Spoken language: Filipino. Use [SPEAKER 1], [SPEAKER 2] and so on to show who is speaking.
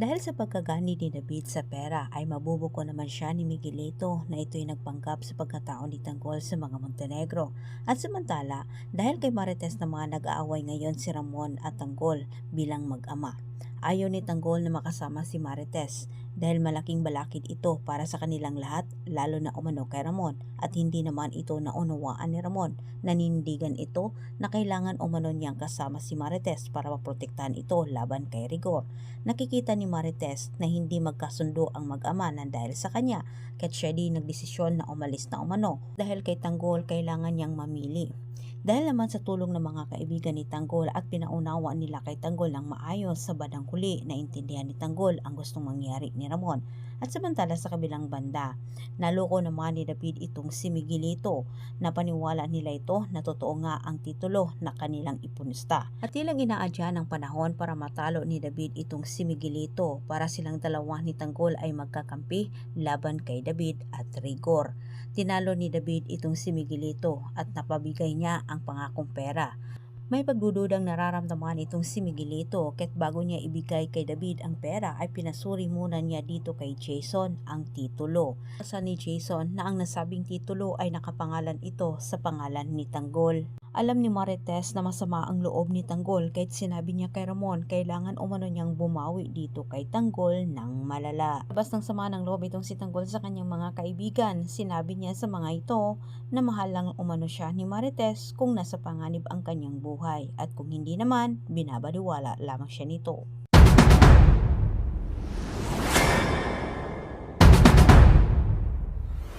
[SPEAKER 1] Dahil sa pagkagani ni David sa pera ay mabubuko naman siya ni Miguelito na ito'y nagpanggap sa pagkatao ni Tanggol sa mga Montenegro. At samantala, dahil kay Marites naman nag-aaway ngayon si Ramon at Tanggol bilang mag-ama. Ayaw ni Tanggol na makasama si Marites dahil malaking balakid ito para sa kanilang lahat lalo na umano kay Ramon at hindi naman ito naunawaan ni Ramon. Nanindigan ito na kailangan umano niyang kasama si Marites para maprotektahan ito laban kay Rigor. Nakikita ni Marites na hindi magkasundo ang mag-ama na dahil sa kanya kaya't siya di nagdesisyon na umalis na umano dahil kay Tanggol kailangan niyang mamili. Dahil naman sa tulong ng mga kaibigan ni Tanggol at pinaunawa nila kay Tanggol ng maayos sa bandang huli na intindihan ni Tanggol ang gustong mangyari ni Ramon. At samantala sa kabilang banda, naloko naman ni David itong si Miguelito na paniwala nila ito na totoo nga ang titulo na kanilang ipunusta. At ilang inaadya ng panahon para matalo ni David itong si Miguelito para silang dalawa ni Tanggol ay magkakampi laban kay David at Rigor. Tinalo ni David itong si Miguelito at napabigay niya ang pangakong pera. May pagdududang nararamdaman itong si Miguelito ket bago niya ibigay kay David ang pera ay pinasuri muna niya dito kay Jason ang titulo. Sa ni Jason na ang nasabing titulo ay nakapangalan ito sa pangalan ni Tanggol. Alam ni Marites na masama ang loob ni Tanggol kahit sinabi niya kay Ramon kailangan umano niyang bumawi dito kay Tanggol ng malala. Labas ng sama ng loob itong si Tanggol sa kanyang mga kaibigan. Sinabi niya sa mga ito na mahal lang umano siya ni Marites kung nasa panganib ang kanyang buhay at kung hindi naman, binabaliwala lamang siya nito.